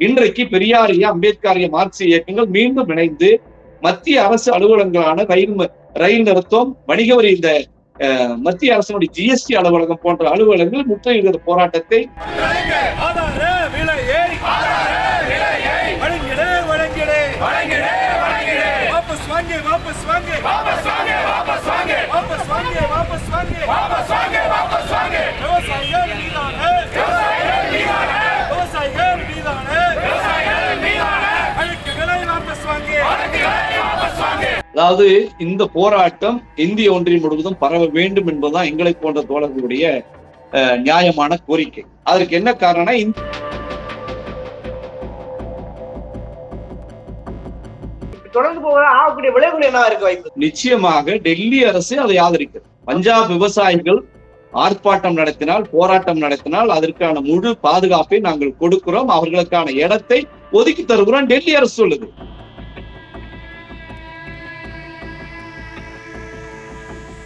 இன்றைக்கு பெரியாரிய அம்பேத்கரிய மார்க்சிய இயக்கங்கள் மீண்டும் இணைந்து மத்திய அரசு அலுவலகங்களான ரயில் ரயில் நிறுத்தம் வணிக வரி இந்த மத்திய அரசினுடைய ஜிஎஸ்டி அலுவலகம் போன்ற அலுவலகங்கள் முற்றுகையிடுகிற போராட்டத்தை ஆதார விலையை வழங்கிடு வழங்கிடு. வாபஸ் வாங்கு. வாபஸ் வாங்கு வாபஸ் வாங்கு. வாபஸ் வாங்கு வாபஸ் வாங்கு. வாபஸ் வாங்கு வாபஸ் வாங்கு வாபஸ் வாங்கு விவசாயிகள் மீதான விவசாயிகள் மீதான விவசாயிகள் மீதான விவசாயிகள் மீதான வழக்குகளை வாபஸ் வாங்கு வாபஸ் வாங்கு அதாவது இந்த போராட்டம் இந்திய ஒன்றியம் முழுவதும் பரவ வேண்டும் என்பதுதான் எங்களை போன்ற தோழர்களுடைய நியாயமான கோரிக்கை. அதற்கு என்ன காரணம் தொடர்ந்து போக ஆகக்கூடிய விளைவுகள் என்ன இருக்க வாய்ப்பு நிச்சயமாக டெல்லி அரசு அதை ஆதரிக்கிறது. பஞ்சாப் விவசாயிகள் ஆர்ப்பாட்டம் நடத்தினால் போராட்டம் நடத்தினால் அதற்கான முழு பாதுகாப்பை நாங்கள் கொடுக்கிறோம். அவர்களுக்கான இடத்தை ஒதுக்கி தருகிறோம். டெல்லி அரசு சொல்லுது.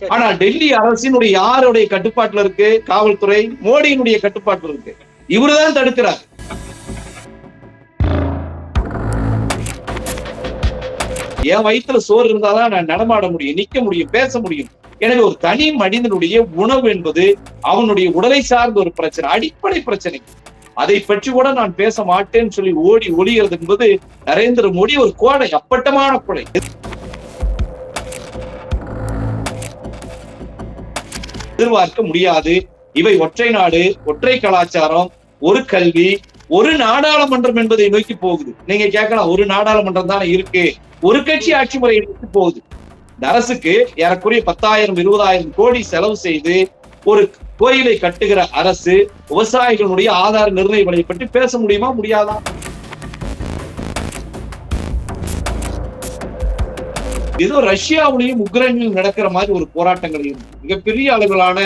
ஆனா டெல்லி அரசினுடைய யாருடைய கட்டுப்பாட்டுல இருக்கு? காவல்துறை மோடியினுடைய கட்டுப்பாட்டுல இருக்கு. இவருதான் தடுக்கிறார். என் வயித்துல சோறு இருந்தாதான் நான் நடமாட முடியும் நிக்க முடியும் பேச முடியும். எனவே ஒரு தனி மனிதனுடைய உணவு என்பது அவனுடைய உடலை சார்ந்த ஒரு பிரச்சனை அடிப்படை பிரச்சனை. அதை பற்றி கூட நான் பேச மாட்டேன்னு சொல்லி ஓடி ஒளிகிறது என்பது நரேந்திர மோடி ஒரு கோடை அப்பட்டமான கொலை எதிர்பார்க்க முடியாது. இவை ஒற்றை நாடு ஒற்றை கலாச்சாரம் ஒரு கல்வி ஒரு நாடாளுமன்றம் என்பதை நோக்கி போகுது. நீங்க கேட்கலாம் ஒரு நாடாளுமன்றம் தானே இருக்கு. ஒரு கட்சி ஆட்சி முறை நோக்கி போகுது. இந்த அரசுக்கு ஏறக்குறைய பத்தாயிரம் இருபதாயிரம் கோடி செலவு செய்து ஒரு கோயிலை கட்டுகிற அரசு விவசாயிகளுடைய ஆதார நிர்ணய விலையை பற்றி பேச முடியுமா? முடியாதா? ஏதோ ரஷ்யாவிலையும் உக்ரைனிலும் நடக்கிற மாதிரி ஒரு போராட்டங்களையும் மிகப்பெரிய அளவிலான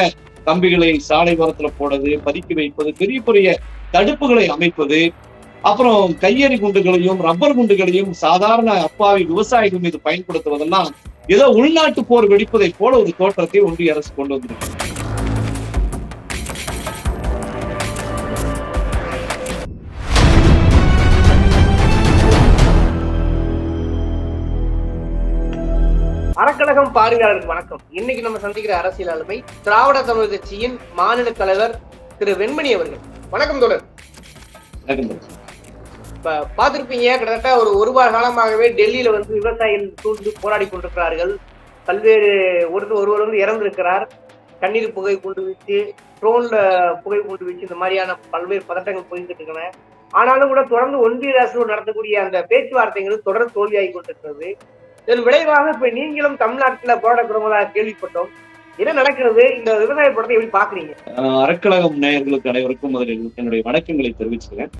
கம்பிகளை சாலை ஓரத்துல போடுறது பதுக்கி வைப்பது பெரிய பெரிய தடுப்புகளை அமைப்பது அப்புறம் கையெறி குண்டுகளையும் ரப்பர் குண்டுகளையும் சாதாரண அப்பாவி விவசாயிகள் மீது பயன்படுத்துவதெல்லாம் ஏதோ உள்நாட்டு போர் வெடிப்பதை போல ஒரு தோற்றத்தை ஒன்றிய அரசு கொண்டு வந்திருக்கு. அறக்கழகம் பார்வையாளருக்கு வணக்கம். இன்னைக்கு நம்ம சந்திக்கிற அரசியல் ஆளுமை திராவிட தமிழ் கட்சியின் மாநில தலைவர் திரு வெண்மணி அவர்கள். வணக்கம் தோழர். நடக்கின்றது. இப்ப பார்த்திருப்பீங்க கிட்டத்தட்ட ஒரு ஒரு வார காலமாகவே டெல்லியில வந்து விவசாயிகள் சூழ்ந்து போராடி கொண்டிருக்கிறார்கள். பல்வேறு ஒருத்தர் ஒருவர் வந்து இறந்திருக்கிறார். கண்ணீர் புகை கொண்டு வச்சு ட்ரோன்ல புகை கொண்டு வச்சு இந்த மாதிரியான பல்வேறு பதட்டங்கள் போய்கிட்டு இருக்கின்றன ஆனாலும் கூட தொடர்ந்து ஒன்றிய அரசு நடத்தக்கூடிய அந்த பேச்சுவார்த்தைகள் தொடர்ந்து தோல்வியாகி கொண்டிருக்கிறது. இதன் விளைவாக இப்ப நீங்களும் தமிழ்நாட்டுல போராட கேள்விப்பட்டோம். என்ன நடக்கிறது? இந்த விவசாய படத்தை எப்படி பாக்குறீங்க அறக்கழகம் நேயர்களுக்கு அனைவருக்கும் முதலில் என்னுடைய வணக்கங்களை தெரிவிச்சுக்கிறேன்.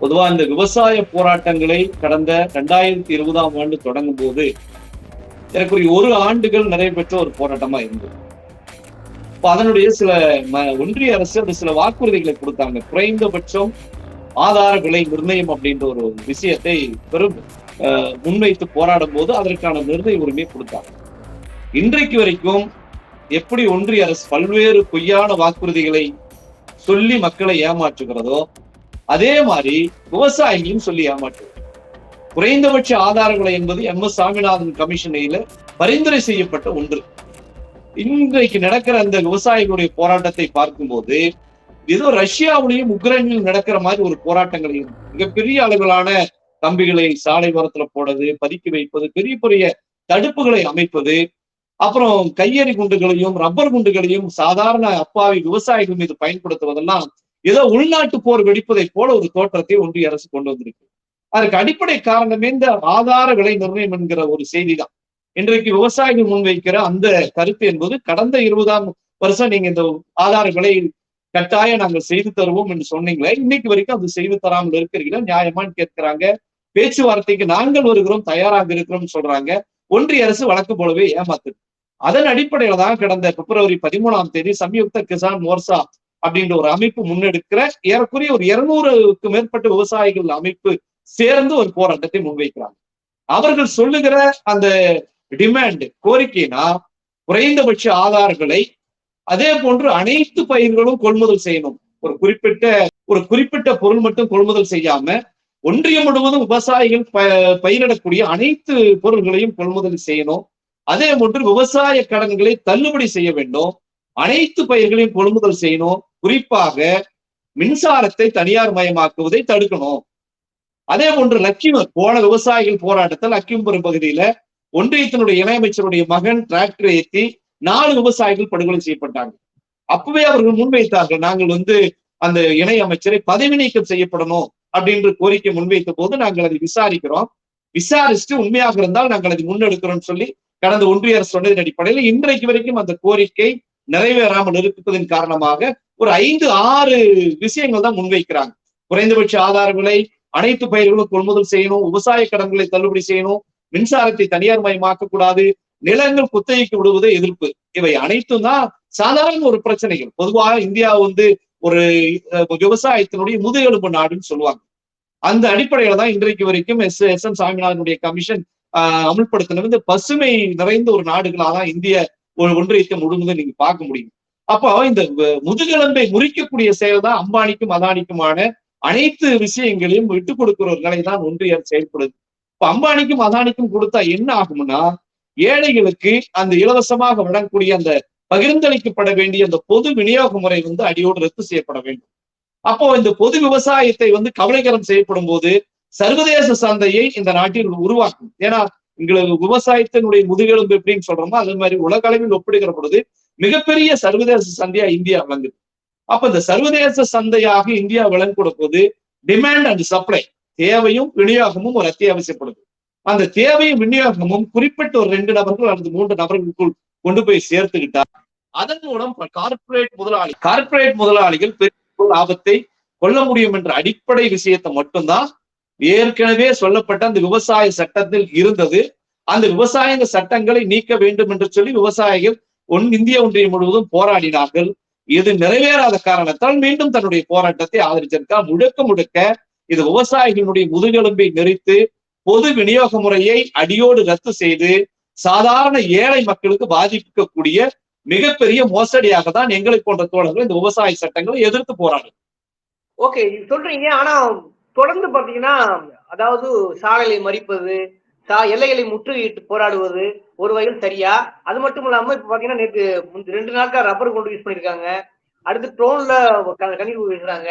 பொதுவா இந்த விவசாய போராட்டங்களை கடந்த ரெண்டாயிரத்தி இருபதாம் ஆண்டு தொடங்கும் போது எனக்குரிய ஒரு ஆண்டுகள் நடைபெற்ற ஒரு போராட்டமா இருந்தது. அதனுடைய சில ம- ஒன்றிய அரசு அது சில வாக்குறுதிகளை கொடுத்தாங்க. குறைந்தபட்சம் ஆதார விலை நிர்ணயம் அப்படின்ற ஒரு விஷயத்தை பெரும் முன்வைத்து போராடும் போது அதற்கான நிர்ணய உரிமை கொடுத்தாங்க இன்றைக்கு வரைக்கும் எப்படி ஒன்றிய அரசு பல்வேறு பொய்யான வாக்குறுதிகளை சொல்லி மக்களை ஏமாற்றுகிறதோ அதே மாதிரி விவசாயிகளையும் சொல்லி ஏமாற்றுகிறது. குறைந்தபட்ச ஆதாரங்களை என்பது எம் எஸ் சாமிநாதன் கமிஷனையில பரிந்துரை செய்யப்பட்ட ஒன்று. இன்றைக்கு நடக்கிற அந்த விவசாயிகளுடைய போராட்டத்தை பார்க்கும்போது ஏதோ ரஷ்யாவிலையும் உக்ரைனிலும் நடக்கிற மாதிரி ஒரு போராட்டங்களையும் மிகப்பெரிய அளவிலான கம்பிகளை சாலை ஓரத்துல போடுறது பதுக்கி வைப்பது பெரிய பெரிய தடுப்புகளை அமைப்பது அப்புறம் கையெறி குண்டுகளையும் ரப்பர் குண்டுகளையும் சாதாரண அப்பாவி விவசாயிகள் மீது பயன்படுத்துவதெல்லாம் ஏதோ உள்நாட்டு போர் வெடிப்பதை போல ஒரு தோற்றத்தை ஒன்றிய அரசு கொண்டு வந்திருக்கு. அதற்கு அடிப்படை காரணமே இந்த ஆதார விலை நிர்ணயம் என்கிற ஒரு செய்திதான். இன்றைக்கு விவசாயிகள் முன்வைக்கிற அந்த கருத்து என்பது கடந்த இருபதாம் வருஷம் நீங்க இந்த ஆதார விலை கட்டாயம் நாங்கள் செய்து தருவோம் என்று சொன்னீங்களே இன்னைக்கு வரைக்கும் அது செய்து தராமல் இருக்கிறீங்களா? நியாயமான்னு கேட்கிறாங்க. பேச்சுவார்த்தைக்கு நாங்கள் வருகிறோம் தயாராக இருக்கிறோம்னு சொல்றாங்க. ஒன்றிய அரசு வழக்கு போலவே ஏமாத்துது அதன் அடிப்படையில தான் கடந்த பிப்ரவரி பதிமூணாம் தேதி சம்யுக்த கிசான் மோர்சா அப்படின்ற ஒரு அமைப்பு முன்னெடுக்கிற ஏறக்குறைய ஒரு இருநூறுக்கு மேற்பட்ட விவசாயிகள் அமைப்பு சேர்ந்து ஒரு போராட்டத்தை முன்வைக்கிறாங்க. அவர்கள் சொல்லுகிற அந்த டிமாண்ட் கோரிக்கைனா குறைந்தபட்ச ஆதாரங்களை அதே போன்று அனைத்து பயிர்களும் கொள்முதல் செய்யணும். ஒரு குறிப்பிட்ட ஒரு குறிப்பிட்ட பொருள் மட்டும் கொள்முதல் செய்யாம ஒன்றியம் முழுவதும் விவசாயிகள் ப பயிரிடக்கூடிய அனைத்து பொருள்களையும் கொள்முதல் செய்யணும். அதே போன்று விவசாய கடன்களை தள்ளுபடி செய்ய வேண்டும். அனைத்து பயிர்களையும் கொள்முதல் செய்யணும். குறிப்பாக மின்சாரத்தை தனியார் மயமாக்குவதை தடுக்கணும். அதே போன்று லக்கிமர் போன விவசாயிகள் போராட்டத்தில் லக்கிம்புரம் பகுதியில ஒன்றியத்தினுடைய இணையமைச்சருடைய மகன் டிராக்டர் ஏற்றி நாலு விவசாயிகள் படுகொலை செய்யப்பட்டாங்க. அப்பவே அவர்கள் முன்வைத்தார்கள் நாங்கள் வந்து அந்த இணை அமைச்சரை பதவி நீக்கம் செய்யப்படணும். அப்படின்ற கோரிக்கை முன்வைத்த போது நாங்கள் அதை விசாரிக்கிறோம். விசாரிச்சுட்டு உண்மையாக இருந்தால் நாங்கள் அதை முன்னெடுக்கிறோம்னு சொல்லி கடந்த ஒன்றிய அரசு சொன்னதன் அடிப்படையில் இன்றைக்கு வரைக்கும் அந்த கோரிக்கை நிறைவேறாமல் இருப்பதன் காரணமாக ஒரு ஐந்து ஆறு விஷயங்கள் தான் முன்வைக்கிறாங்க. குறைந்தபட்ச ஆதார விலை அனைத்து பயிர்களும் கொள்முதல் செய்யணும் விவசாய கடன்களை தள்ளுபடி செய்யணும் மின்சாரத்தை தனியார் மயமாக்க கூடாது நிலங்கள் குத்தகைக்கு விடுவதை எதிர்ப்பு. இவை அனைத்தும் தான் சாதாரண ஒரு பிரச்சனைகள். பொதுவாக இந்தியா வந்து ஒரு விவசாயத்தினுடைய முதுகெலும்பு நாடுன்னு சொல்லுவாங்க. அந்த அடிப்படையில தான் இன்றைக்கு வரைக்கும் எஸ் எஸ் எம் சாமிநாதனுடைய கமிஷன் ஆஹ், அமல்படுத்தினது இந்த பசுமை நிறைந்த ஒரு நாடுகளாக தான் இந்திய ஒரு ஒன்றியத்தை முழுவதும் நீங்க பார்க்க முடியும். அப்போ இந்த முதுகெலும்பை முறிக்கக்கூடிய செயல் தான் அம்பானிக்கும் அதானிக்குமான அனைத்து விஷயங்களையும் விட்டுக் கொடுக்கிற ஒரு நிலை தான் ஒன்றிய அரசு செயல்படுது. இப்ப அம்பானிக்கும் அதானிக்கும் கொடுத்தா என்ன ஆகும்னா ஏழைகளுக்கு அந்த இலவசமாக வழங்கக்கூடிய அந்த பகிர்ந்தளிக்கப்பட வேண்டிய அந்த பொது விநியோக முறை வந்து அடியோடு ரத்து செய்யப்பட வேண்டும். அப்போ இந்த பொது விவசாயத்தை வந்து கவலைகரம் செய்யப்படும் போது சர்வதேச சந்தையை இந்த நாட்டில் உருவாக்கும். ஏன்னா எங்களுக்கு விவசாயத்தினுடைய முதுகெலும்பு எப்படின்னு சொல்றோமோ அதே மாதிரி உலக அளவில் ஒப்பிடுகிற பொழுது மிகப்பெரிய சர்வதேச சந்தையா இந்தியா விளங்குது. அப்ப இந்த சர்வதேச சந்தையாக இந்தியா விளங்கக்கூட போது டிமாண்ட் அண்ட் சப்ளை தேவையும் விநியோகமும் ஒரு அத்தியாவசியப்படுது. அந்த தேவையும் விநியோகமும் குறிப்பிட்ட ஒரு ரெண்டு நபர்கள் அல்லது மூன்று நபர்களுக்குள் கொண்டு போய் சேர்த்துக்கிட்டா அதன் மூலம் கார்பரேட் முதலாளி கார்பரேட் முதலாளிகள் பெரிய லாபத்தை கொள்ள முடியும் என்ற அடிப்படை விஷயத்தை மட்டும்தான் ஏற்கனவே சொல்லப்பட்ட அந்த விவசாய சட்டத்தில் இருந்தது. அந்த விவசாய சட்டங்களை நீக்க வேண்டும் என்று சொல்லி விவசாயிகள் ஒன் இந்திய ஒன்றியம் முழுவதும் போராடினார்கள். இது நிறைவேறாத காரணத்தால் மீண்டும் தன்னுடைய போராட்டத்தை ஆதரிச்சிருக்கார் முழுக்க முழுக்க இது விவசாயிகளுடைய முதுகெலும்பை நெறித்து பொது விநியோக முறையை அடியோடு ரத்து செய்து சாதாரண ஏழை மக்களுக்கு பாதிக்கக்கூடிய மிகப்பெரிய மோசடியாக தான் எங்களை போன்ற தோழர்கள் இந்த விவசாய சட்டங்களை எதிர்த்து போறாங்க ஓகே சொல்றீங்க. ஆனா தொடர்ந்து பாத்தீங்கன்னா அதாவது சாலைகளை மறிப்பது சா எல்லைகளை முற்றுகையிட்டு போராடுவது ஒரு வகையில் சரியா? அது மட்டும் இல்லாம இப்ப பாத்தீங்கன்னா நேற்று ரெண்டு நாட்கள் ரப்பர் கொண்டு யூஸ் பண்ணிருக்காங்க. அடுத்து ட்ரோன்ல கண்ணீர் வீசுறாங்க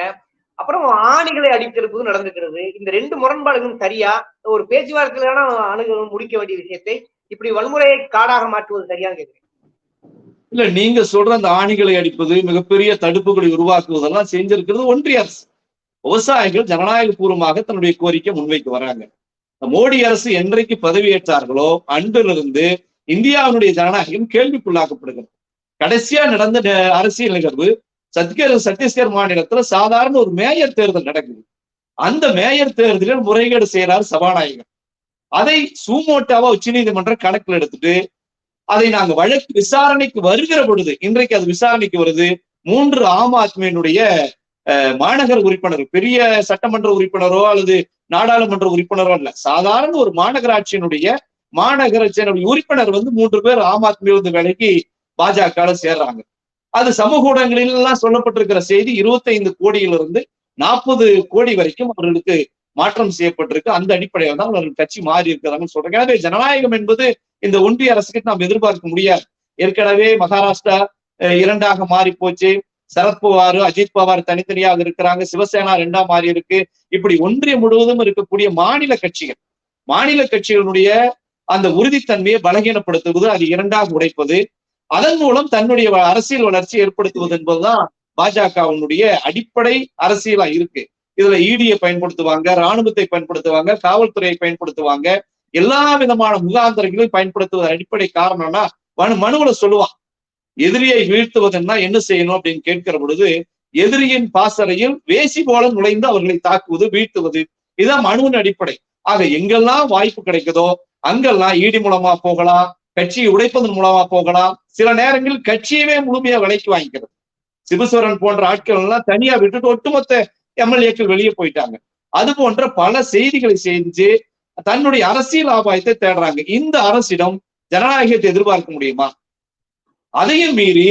அப்புறம் ஆணிகளை அடித்திருப்பது நடந்துக்கிறது. இந்த ரெண்டு முரண்பாடுகளும் சரியா? ஒரு பேச்சுவார்த்தையிலான அணுகு முடிக்க வேண்டிய விஷயத்தை இப்படி வன்முறையை காடாக மாற்றுவது சரியான்னு கேட்கிறேன் இல்ல நீங்க சொல்ற அந்த ஆணிகளை அடிப்பது மிகப்பெரிய தடுப்புகளை உருவாக்குவதெல்லாம் செஞ்சிருக்கிறது ஒன்றிய அரசு. விவசாயிகள் ஜனநாயக பூர்வமாக தன்னுடைய கோரிக்கை முன்வைக்கு வராங்க. மோடி அரசு என்றைக்கு பதவியேற்றார்களோ அன்றிலிருந்து இந்தியாவினுடைய ஜனநாயகம் கேள்விக்குள்ளாக்கப்படுகிறது. கடைசியா நடந்த அரசியல் நிகழ்வு சத்கர் சத்தீஸ்கர் மாநிலத்துல சாதாரண ஒரு மேயர் தேர்தல் நடக்குது. அந்த மேயர் தேர்தலில் முறைகேடு செய்யறார் சபாநாயகர். அதை சூமோட்டாவா உச்சநீதிமன்றம் கணக்கில் எடுத்துட்டு அதை நாங்க வழக்கு விசாரணைக்கு வருகிற பொழுது இன்றைக்கு அது விசாரணைக்கு வருது. மூன்று ஆம் ஆத்மியினுடைய அஹ், மாநகர உறுப்பினர் பெரிய சட்டமன்ற உறுப்பினரோ அல்லது நாடாளுமன்ற உறுப்பினரோ அல்ல. சாதாரண ஒரு மாநகராட்சியினுடைய மாநகராட்சியினுடைய உறுப்பினர் வந்து மூன்று பேர் ஆம் ஆத்மி வந்து விலைக்கு பாஜக சேர்றாங்க. அது சமூக ஊடகங்களில் எல்லாம் சொல்லப்பட்டிருக்கிற செய்தி 25 கோடியிலிருந்து நாற்பது கோடி வரைக்கும் அவர்களுக்கு மாற்றம் செய்யப்பட்டிருக்கு. அந்த அடிப்படையில் தான் அவர்கள் கட்சி மாறி இருக்கிறாங்கன்னு சொல்றாங்க. எனவே ஜனநாயகம் என்பது இந்த ஒன்றிய அரசுக்கு நாம் எதிர்பார்க்க முடியாது. ஏற்கனவே மகாராஷ்டிரா இரண்டாக மாறி போச்சு. சரத்பவார் அஜித் பவார் தனித்தனியாக இருக்கிறாங்க. சிவசேனா ரெண்டா மாறி இருக்கு. இப்படி ஒன்றியம் முழுவதும் இருக்கக்கூடிய மாநில கட்சிகள் மாநில கட்சிகளுடைய அந்த உறுதித்தன்மையை பலகீனப்படுத்துவது அது இரண்டாக உடைப்பது அதன் மூலம் தன்னுடைய வ- அரசியல் வளர்ச்சி ஏற்படுத்துவது என்பதுதான் பாஜகவினுடைய அடிப்படை அரசியலா இருக்கு. இதுல இடியை பயன்படுத்துவாங்க ராணுவத்தை பயன்படுத்துவாங்க காவல்துறையை பயன்படுத்துவாங்க எல்லா விதமான முகாந்திரங்களையும் பயன்படுத்துவதன் அடிப்படை காரணம்னா மனு மனுவுல சொல்லுவான் எதிரியை வீழ்த்துவதுன்னா என்ன செய்யணும் அப்படின்னு கேட்கிற பொழுது எதிரியின் பாசறையில் வேசி போல நுழைந்து அவர்களை தாக்குவது வீழ்த்துவது இதுதான் மனுவின் அடிப்படை. ஆக எங்கெல்லாம் வாய்ப்பு கிடைக்குதோ அங்கெல்லாம் ஈடி மூலமா போகலாம் கட்சியை உடைப்பதன் மூலமா போகலாம் சில நேரங்களில் கட்சியவே முழுமையா விலைக்கு வாங்கிக்கிறது. சிவசுவரன் போன்ற ஆட்கள் எல்லாம் தனியா விட்டுட்டு ஒட்டுமொத்த எம்எல்ஏக்கள் வெளியே போயிட்டாங்க. அது போன்ற பல செய்திகளை செஞ்சு தன்னுடைய அரசியல் ஆபாயத்தை தேடுறாங்க. இந்த அரசிடம் ஜனநாயகத்தை எதிர்பார்க்க முடியுமா? அதையும் மீறி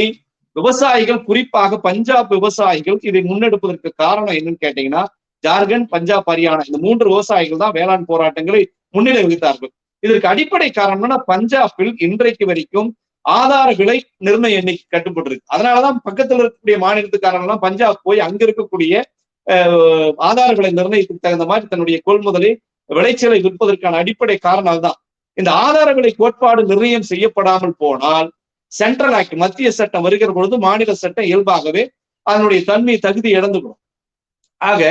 விவசாயிகள் குறிப்பாக பஞ்சாப் விவசாயிகள் இதை முன்னெடுப்பதற்கு காரணம் என்னன்னு கேட்டீங்கன்னா ஜார்க்கண்ட் பஞ்சாப் ஹரியானா இந்த மூன்று விவசாயிகள் தான் வேளாண் போராட்டங்களை முன்னிலை வகித்தார்கள். இதற்கு அடிப்படை காரணம்னா பஞ்சாபில் இன்றைக்கு வரைக்கும் ஆதார விலை நிர்ணய எண்ணிக்கை கட்டுப்பட்டிருக்கு. அதனாலதான் பக்கத்துல இருக்கக்கூடிய மாநிலத்துக்காரங்க எல்லாம் பஞ்சாப் போய் அங்க இருக்கக்கூடிய ஆதார விலை நிர்ணயத்துக்கு தகுந்த மாதிரி தன்னுடைய கொள்முதலை விளைச்சலை விற்பதற்கான அடிப்படை காரணம் அதுதான் இந்த ஆதார விலை கோட்பாடு நிர்ணயம் செய்யப்படாமல் போனால் சென்ட்ரல் ஆக்ட் மத்திய சட்டம் வருகிற பொழுது மாநில சட்டம் இயல்பாகவே அதனுடைய தன்மை தகுதி இழந்துவிடும். ஆக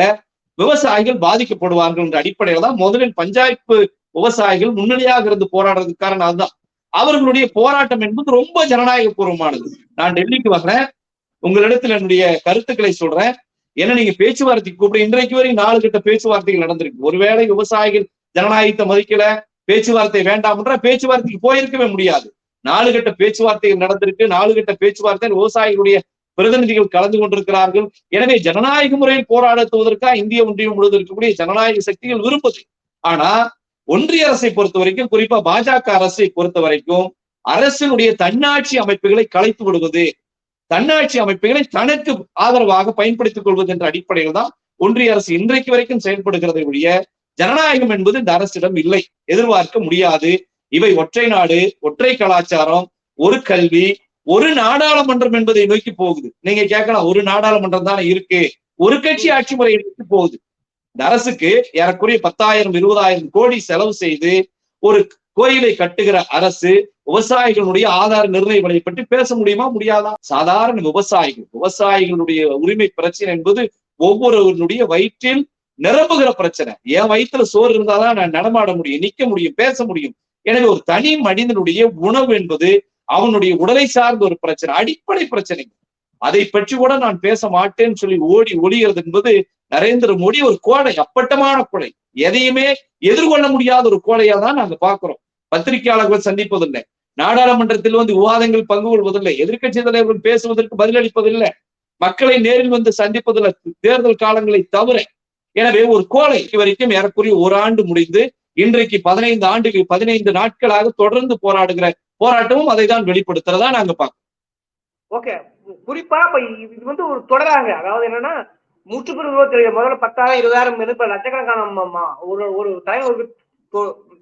விவசாயிகள் பாதிக்கப்படுவார்கள் என்ற அடிப்படையில தான் முதலில் பஞ்சாயத்து விவசாயிகள் முன்னணியாக இருந்து போராடுறதுக்கு காரணம் அதுதான். அவர்களுடைய போராட்டம் என்பது ரொம்ப ஜனநாயக பூர்வமானது நான் டெல்லிக்கு வர்றேன். உங்களிடத்தில் என்னுடைய கருத்துக்களை சொல்றேன். என்ன நீங்க பேச்சுவார்த்தைக்கு கூப்பிட. இன்றைக்கு வரை நாலு கட்ட பேச்சுவார்த்தைகள் நடந்திருக்கு. ஒருவேளை விவசாயிகள் ஜனநாயகத்தை மதிக்கல பேச்சுவார்த்தை வேண்டாம்ன்ற பேச்சுவார்த்தைக்கு போயிருக்கவே முடியாது. நாலு கட்ட பேச்சுவார்த்தைகள் நடந்திருக்கு. நாலு கட்ட பேச்சுவார்த்தை விவசாயிகளுடைய பிரதிநிதிகள் கலந்து கொண்டிருக்கிறார்கள். எனவே ஜனநாயக முறையில் போராடுவதற்காக இந்திய ஒன்றியம் முழுவதும் இருக்கக்கூடிய ஜனநாயக சக்திகள் விரும்புது. ஆனா ஒன்றிய அரசை பொறுத்த வரைக்கும் குறிப்பா பாஜக அரசை பொறுத்த வரைக்கும் அரசினுடைய தன்னாட்சி அமைப்புகளை கலைத்து விடுவது தன்னாட்சி அமைப்புகளை தனக்கு ஆதரவாக பயன்படுத்திக் கொள்வது என்ற அடிப்படையில் தான் ஒன்றிய அரசு இன்றைக்கு வரைக்கும் செயல்படுகிறதை ஒழிய ஜனநாயகம் என்பது இந்த அரசிடம் இல்லை. எதிர்பார்க்க முடியாது. இவை ஒற்றை நாடு ஒற்றை கலாச்சாரம் ஒரு கல்வி ஒரு நாடாளுமன்றம் என்பதை நோக்கி போகுது. நீங்க கேட்கலாம் ஒரு நாடாளுமன்றம் தானே இருக்கு. ஒரு கட்சி ஆட்சி முறையை நோக்கி போகுது. இந்த அரசுக்கு ஏறக்குறைய பத்தாயிரம் இருபதாயிரம் கோடி செலவு செய்து ஒரு கோயிலை கட்டுகிற அரசு விவசாயிகளுடைய ஆதார நிர்ணய விலையை பற்றி பேச முடியுமா? முடியாதா? சாதாரண விவசாயிகள். விவசாயிகளுடைய உரிமை பிரச்சனை என்பது ஒவ்வொருவருடைய வயிற்றில் நிரம்புகிற பிரச்சனை. என் வயிற்றுல சோறு இருந்தாதான் நான் நடமாட முடியும் நிக்க முடியும் பேச முடியும். எனவே ஒரு தனி மனிதனுடைய உணவு என்பது அவனுடைய உடலை சார்ந்த ஒரு பிரச்சனை அடிப்படை பிரச்சனை அதை பற்றி கூட நான் பேச மாட்டேன்னு சொல்லி ஓடி ஒளிகிறது என்பது நரேந்திர மோடி ஒரு கோடை அப்பட்டமான கொலை எதையுமே எதிர்கொள்ள முடியாத ஒரு கோடையா தான் நாங்க பாக்குறோம் பத்திரிகையாளர்கள் சந்திப்பதில்லை. நாடாளுமன்றத்தில் வந்து விவாதங்கள் பங்கு கொள்வதில்லை எதிர்க்கட்சி தலைவர்கள் பேசுவதற்கு பதிலளிப்பதில்லை. மக்களை நேரில் வந்து சந்திப்பதில்லை. தேர்தல் காலங்களை தவிர. எனவே ஒரு கோலை வரைக்கும் ஏறக்குறைய ஒரு ஆண்டு முடிந்து இன்றைக்கு பதினைந்து ஆண்டுகள் பதினைந்து நாட்களாக தொடர்ந்து போராடுகிற போராட்டமும் அதை தான் வெளிப்படுத்துறதா நாங்க பார்க்கிறோம். ஓகே. குறிப்பா இப்ப இது வந்து ஒரு தொடராங்க. அதாவது என்னன்னா முற்றுப்புற விரோதத்தில் முதல்ல பத்தாயிரம் இருபதாயிரம் இருப்ப லட்சக்கணக்கான ஒரு ஒரு தலைவர்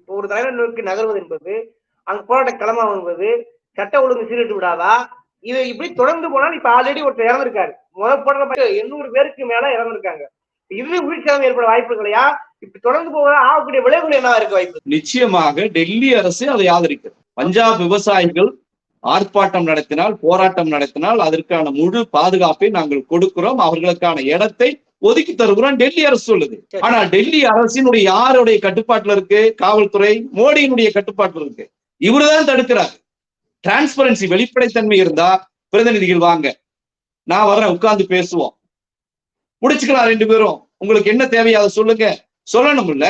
ஒரு தலைவர் நோக்கி நகர்வது என்பது அங்க போராட்ட களமா என்பது சட்ட ஒழுங்கு சீரிட்டு விடாதா? இது இப்படி தொடர்ந்து போனால் இப்ப ஆல்ரெடி ஒருத்தர் இறந்திருக்காரு. முதல் போராட்ட எண்ணூறு பேருக்கு மேல இறந்திருக்காங்க. இது உயிர் ஏற்பட வாய்ப்பு இல்லையா? இப்ப தொடர்ந்து போக ஆகக்கூடிய விளைவுகள் என்ன இருக்க வாய்ப்பு? நிச்சயமாக டெல்லி அரசு அதை ஆதரிக்கிறது. பஞ்சாப் விவசாயிகள் ஆர்ப்பாட்டம் நடத்தினால் போராட்டம் நடத்தினால் அதற்கான முழு பாதுகாப்பை நாங்கள் கொடுக்கிறோம். அவர்களுக்கான இடத்தை ஒதுக்கி தருகிறோம் டெல்லி அரசு சொல்லுது. ஆனா டெல்லி அரசினுடைய யாருடைய கட்டுப்பாட்டுல இருக்கு? காவல்துறை மோடியினுடைய கட்டுப்பாட்டுல இருக்கு. இவருதான் தடுக்கிறார். டிரான்ஸ்பரன்சி வெளிப்படைத்தன்மை இருந்தா பிரதிநிதிகள் வாங்க. நான் வர்றேன் உட்கார்ந்து பேசுவோம். முடிச்சுக்கலாம் ரெண்டு பேரும். உங்களுக்கு என்ன தேவையோ அதை சொல்லுங்க. சொல்லணும்ல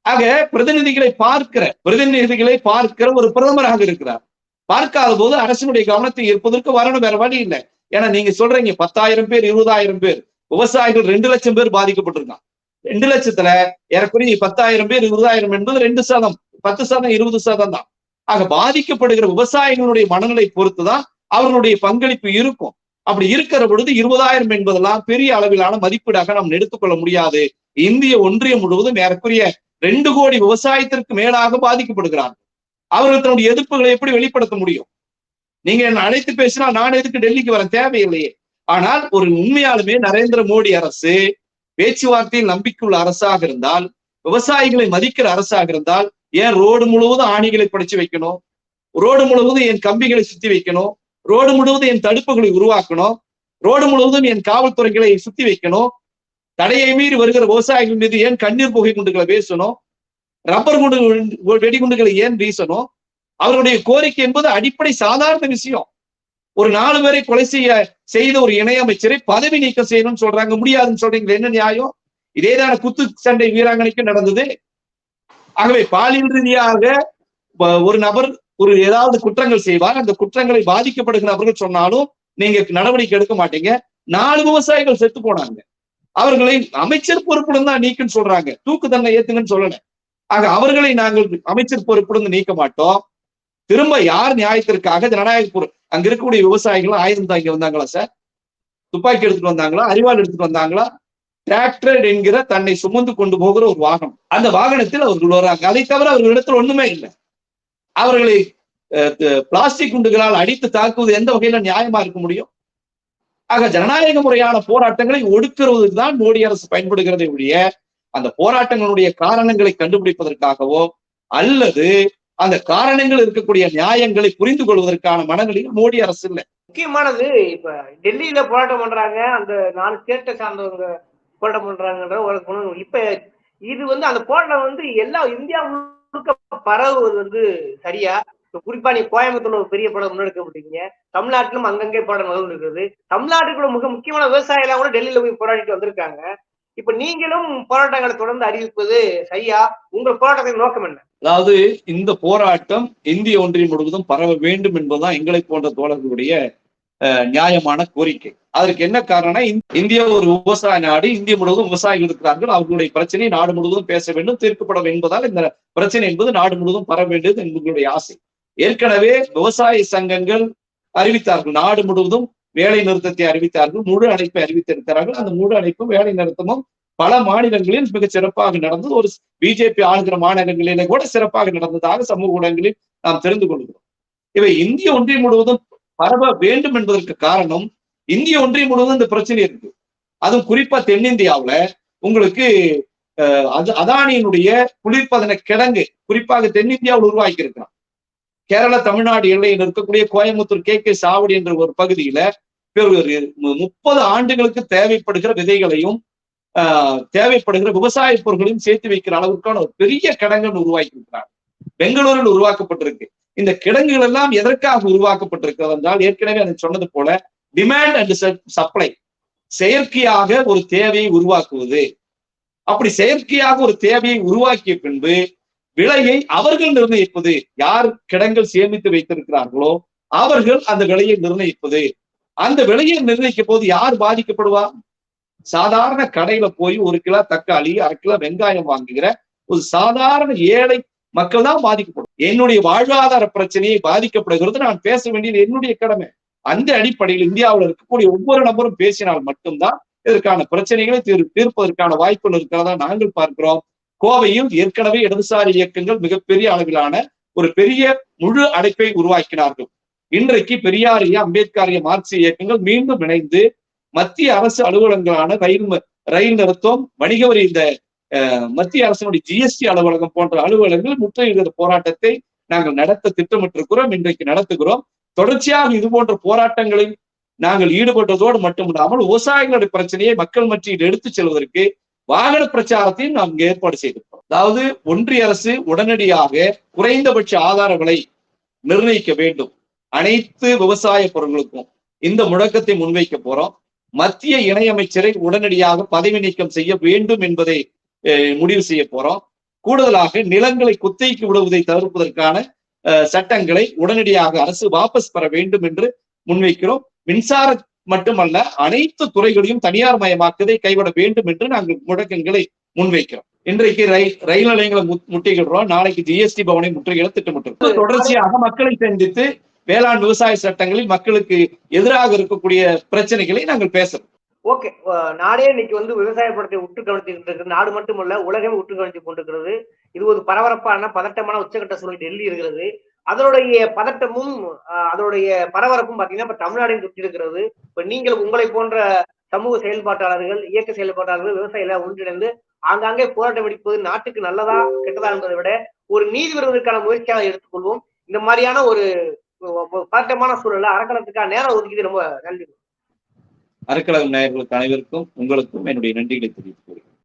ஆக பிரதிநிதிகளை பார்க்கிற பிரதிநிதிகளை பார்க்கிற ஒரு பிரதமராக இருக்கிறார். பார்க்காத போது அரசினுடைய கவனத்தை ஈர்ப்பதற்கு வரணும் வேற வழி இல்லை. ஏன்னா நீங்க சொல்றீங்க பத்தாயிரம் பேர் இருபதாயிரம் பேர். விவசாயிகள் ரெண்டு லட்சம் பேர் பாதிக்கப்பட்டிருக்காங்க. ரெண்டு லட்சத்துல ஏறக்குறைய பத்தாயிரம் பேர் இருபதாயிரம் என்பது ரெண்டு சதம். பத்து சதம் இருபது சதம் தான். ஆக பாதிக்கப்படுகிற விவசாயிகளுடைய மனநிலை பொறுத்துதான் அவர்களுடைய பங்களிப்பு இருக்கும். அப்படி இருக்கிற பொழுது இருபதாயிரம் என்பதெல்லாம் பெரிய அளவிலான மதிப்பீடாக நாம் எடுத்துக்கொள்ள முடியாது. இந்திய ஒன்றியம் முழுவதும் ஏறக்குறைய ரெண்டு கோடி விவசாயத்திற்கு மேலாக பாதிக்கப்படுகிறார்கள். அவர்கள் தன்னுடைய எதிர்ப்புகளை எப்படி வெளிப்படுத்த முடியும்? நீங்க என்னை அழைத்து பேசினா நான் எதுக்கு டெல்லிக்கு வர தேவையில்லையே. ஆனால் ஒரு உண்மையாலுமே நரேந்திர மோடி அரசு பேச்சுவார்த்தையில் நம்பிக்கையுள்ள அரசாக இருந்தால் விவசாயிகளை மதிக்கிற அரசாக இருந்தால் ஏன் ரோடு முழுவதும் ஆணிகளை படிச்சு வைக்கணும்? ரோடு முழுவதும் என் கம்பிகளை சுத்தி வைக்கணும்? ரோடு முழுவதும் என் தடுப்புகளை உருவாக்கணும்? ரோடு முழுவதும் என் காவல்துறைகளை சுத்தி வைக்கணும்? தடையை மீறி வருகிற விவசாயிகள் மீது ஏன் கண்ணீர் புகை குண்டுகளை வீசணும்? ரப்பர் குண்டு வெடிகுண்டுகளை ஏன் வீசணும்? அவருடைய கோரிக்கை என்பது அடிப்படை சாதாரண விஷயம். ஒரு நாலு பேரை கொலை செய்ய செய்த ஒரு இணையமைச்சரை பதவி நீக்கம் செய்யணும்னு சொல்றாங்க. முடியாதுன்னு சொல்றீங்க என்ன நியாயம்? இதேதான குத்து சண்டை வீராங்கனைக்கும் நடந்தது. ஆகவே பாலியல் ரீதியாக ஒரு நபர் ஒரு ஏதாவது குற்றங்கள் செய்வார். அந்த குற்றங்களை பாதிக்கப்படுகிற நபர்கள் சொன்னாலும் நீங்க நடவடிக்கை எடுக்க மாட்டீங்க. நாலு விவசாயிகள் செத்து போனாங்க. அவர்களை அமைச்சர் பொறுப்புடன் தான் நீக்குன்னு சொல்றாங்க. தூக்கு தண்டனை ஏத்துங்கன்னு சொல்லல. ஆக அவர்களை நாங்கள் அமைச்சர் பொறுப்புடன் நீக்க மாட்டோம். திரும்ப யார் நியாயத்திற்காக ஜனநாயக அங்க இருக்கக்கூடிய விவசாயிகளும் ஆயுதம் தாங்கி வந்தாங்களா சார்? துப்பாக்கி எடுத்துட்டு வந்தாங்களா? அறிவாள் எடுத்துட்டு வந்தாங்களா? டிராக்டர் என்கிற தன்னை சுமந்து கொண்டு போகிற ஒரு வாகனம். அந்த வாகனத்தில் அவர்கள் வராங்க. அதை தவிர அவர்களிடத்தில் ஒண்ணுமே இல்லை. அவர்களை பிளாஸ்டிக் குண்டுகளால் அடித்து தாக்குவது எந்த வகையில நியாயமா இருக்க முடியும்? ஆக ஜனநாயக முறையான போராட்டங்களை ஒடுக்கிறதுக்கு தான் மோடி அரசு பயன்படுகிறதை ஒழிய அந்த போராட்டங்களுடைய காரணங்களை கண்டுபிடிப்பதற்காகவோ அல்லது அந்த காரணங்கள் இருக்கக்கூடிய நியாயங்களை புரிந்து கொள்வதற்கான மனநிலையில் மோடி அரசு இல்லை. முக்கியமானது இப்ப டெல்லியில போராட்டம் பண்றாங்க அந்த நாலு ஸ்டேட்டை சார்ந்தவங்க போராட்டம் பண்றாங்கன்ற ஒரு குணம். இப்ப இது வந்து அந்த போராட்டம் வந்து எல்லா இந்தியா முழுக்க பரவுவது வந்து சரியா? குறிப்பா நீ கோயம்புத்தூர்ல ஒரு பெரிய படம் முன்னெடுக்கப்பட்டீங்க தமிழ்நாட்டிலும் அங்கங்கே போராட்டம் நடந்து இருக்குது. தமிழ்நாட்டுக்குள்ள மிக முக்கியமான விவசாயிகள் கூட டெல்லியில போய் போராடிட்டு வந்திருக்காங்க. இப்ப நீங்களும் போராட்டங்களை தொடர்ந்து அறிவிப்பது சரியா? உங்கள் போராட்டத்தின் நோக்கம் என்ன? அதாவது இந்த போராட்டம் இந்திய ஒன்றியம் முழுவதும் பரவ வேண்டும் என்பதுதான் எங்களை போன்ற தோழர்களுடைய அஹ், நியாயமான கோரிக்கை. அதற்கு என்ன காரணம் இந்தியா ஒரு விவசாய நாடு இந்திய முழுவதும் விவசாயிகள் இருக்கிறார்கள். அவர்களுடைய பிரச்சனை நாடு முழுவதும் பேச வேண்டும் தீர்க்கப்பட வேண்டும் என்பதால் இந்த பிரச்சனை என்பது நாடு முழுவதும் பரவ வேண்டியது எங்களுடைய ஆசை. ஏற்கனவே விவசாய சங்கங்கள் அறிவித்தார்கள் நாடு முழுவதும் வேலை நிறுத்தத்தை அறிவித்தார்கள் முழு அழைப்பை அறிவித்திருக்கிறார்கள். அந்த முழு அழைப்பும் வேலை நிறுத்தமும் பல மாநிலங்களில் மிக சிறப்பாக நடந்தது. ஒரு பிஜேபி ஆளுகிற மாநிலங்களிலே கூட சிறப்பாக நடந்ததாக சமூக ஊடகங்களில் நாம் தெரிந்து கொள்கிறோம். இவை இந்திய ஒன்றியம் முழுவதும் பரவ வேண்டும் என்பதற்கு காரணம் இந்திய ஒன்றியம் முழுவதும் இந்த பிரச்சனை இருக்கு. அதுவும் குறிப்பா தென்னிந்தியாவுல உங்களுக்கு அஹ், அது- அதானியினுடைய குளிர்பதன கிடங்கு குறிப்பாக தென்னிந்தியாவில் உருவாக்கி இருக்கிறான் கேரள தமிழ்நாடு எல்லையில் இருக்கக்கூடிய கோயம்புத்தூர் கே கே சாவடி என்ற ஒரு பகுதியில முப்பது ஆண்டுகளுக்கு தேவைப்படுகிற விதைகளையும் ஆஹ், தேவைப்படுகிற விவசாய பொருட்களையும் சேர்த்து வைக்கிற அளவுக்கான ஒரு பெரிய கிடங்குன்னு உருவாக்கி இருக்கிறார் பெங்களூரில் உருவாக்கப்பட்டிருக்கு. இந்த கிடங்குகள் எல்லாம் எதற்காக உருவாக்கப்பட்டிருக்கிறது என்றால் ஏற்கனவே அதை சொன்னது போல டிமாண்ட் அண்ட் சப்ளை செயற்கையாக ஒரு தேவையை உருவாக்குவது. அப்படி செயற்கையாக ஒரு தேவையை உருவாக்கிய பின்பு விலையை அவர்கள் நிர்ணயிப்பது. யார் கிடங்கள் சேமித்து வைத்திருக்கிறார்களோ அவர்கள் அந்த விலையை நிர்ணயிப்பது. அந்த விலையை நிர்ணயிக்கும் போது யார் பாதிக்கப்படுவா? சாதாரண கடையில போய் ஒரு கிலோ தக்காளி அரை கிலோ வெங்காயம் வாங்குகிற ஒரு சாதாரண ஏழை மக்கள் தான் பாதிக்கப்படும். என்னுடைய வாழ்வாதார பிரச்சனையை பாதிக்கப்படுகிறது. நான் பேச வேண்டியது என்னுடைய கடமை. அந்த அடிப்படையில் இந்தியாவில் இருக்கக்கூடிய ஒவ்வொரு நபரும் பேசினால் மட்டும்தான் இதற்கான பிரச்சனைகளை தீர் தீர்ப்பதற்கான வாய்ப்புகள் இருக்கிறதா நாங்கள் பார்க்கிறோம். கோவையில் ஏற்கனவே இடதுசாரி இயக்கங்கள் மிகப்பெரிய அளவிலான ஒரு பெரிய முழு அடைப்பை உருவாக்கினார்கள். இன்றைக்கு பெரியாரிய அம்பேத்கரிய மார்க்சிய இயக்கங்கள் மீண்டும் இணைந்து மத்திய அரசு அலுவலகங்களான ரயில் ரயில் நிறுத்தம் வணிக வரி இந்த மத்திய அரசினுடைய ஜிஎஸ்டி அலுவலகம் போன்ற அலுவலகங்கள் முற்றுகிற போராட்டத்தை நாங்கள் நடத்த திட்டமிட்டிருக்கிறோம் இன்றைக்கு நடத்துகிறோம். தொடர்ச்சியாக இது போன்ற போராட்டங்களில் நாங்கள் ஈடுபட்டதோடு மட்டுமில்லாமல் விவசாயிகளுடைய பிரச்சனையை மக்கள் மத்தியில் எடுத்துச் செல்வதற்கு வாகன பிரச்சாரத்தையும் நாம் ஏற்பாடு செய்திருக்கிறோம். அதாவது ஒன்றிய அரசு உடனடியாக குறைந்தபட்ச ஆதார விலை நிர்ணயிக்க வேண்டும். அனைத்து விவசாய பொருட்களுக்கும் இந்த முழக்கத்தை முன்வைக்க போறோம். மத்திய இணையமைச்சரை உடனடியாக பதவி நீக்கம் செய்ய வேண்டும் என்பதை முடிவு செய்ய போறோம். கூடுதலாக நிலங்களை குத்தகைக்கு விடுவதை தவிர்ப்பதற்கான சட்டங்களை உடனடியாக அரசு வாபஸ் பெற வேண்டும் என்று முன்வைக்கிறோம். மின்சார மட்டுமல்ல அனைத்து துறைகளையும் தனியார் மயமாக்குவதை கைவிட வேண்டும் என்று நாங்கள் முழக்கங்களை முன்வைக்கிறோம். இன்றைக்கு ரயில் ரயில் நிலையங்களை மு- முற்றுகிடுறோம் நாளைக்கு ஜிஎஸ்டி பவனை முற்றுகிட திட்டமிட்டிருக்கோம் தொடர்ச்சியாக மக்களை சந்தித்து வேளாண் விவசாய சட்டங்களில் மக்களுக்கு எதிராக இருக்கக்கூடிய பிரச்சனைகளை நாங்கள் பேசுறோம். ஓகே நாடே இன்னைக்கு வந்து விவசாய படத்தை உற்று கவனித்துக்கிட்டு இருக்கிறது நாடு மட்டுமல்ல உலகமே உற்று கவனித்துக் கொண்டிருக்கிறது. இது ஒரு பரபரப்பான பதட்டமான உச்சகட்ட சூழல் டெல்லி இருக்கிறது. அதனுடைய பதட்டமும் அதனுடைய பரபரப்பும் பாத்தீங்கன்னா இப்ப தமிழ்நாடையும் சுற்றி இருக்கிறது இப்ப நீங்கள் உங்களை போன்ற சமூக செயல்பாட்டாளர்கள் இயக்க செயல்பாட்டாளர்கள் விவசாயிகளை ஒன்றிணைந்து ஆங்காங்கே போராட்டம் வெடிப்பது நாட்டுக்கு நல்லதா கெட்டதா என்பதை விட ஒரு நீதி பெறுவதற்கான முயற்சியாக எடுத்துக்கொள்வோம். இந்த மாதிரியான ஒரு பதட்டமான சூழல்ல அறக்கலத்துக்காக நேரம் ஒதுக்கிது ரொம்ப நன்றி. அறக்கழகம் நேயர்களுக்கு அனைவருக்கும் உங்களுக்கும் என்னுடைய நன்றிகளை தெரிவித்துக் கொள்கிறேன்.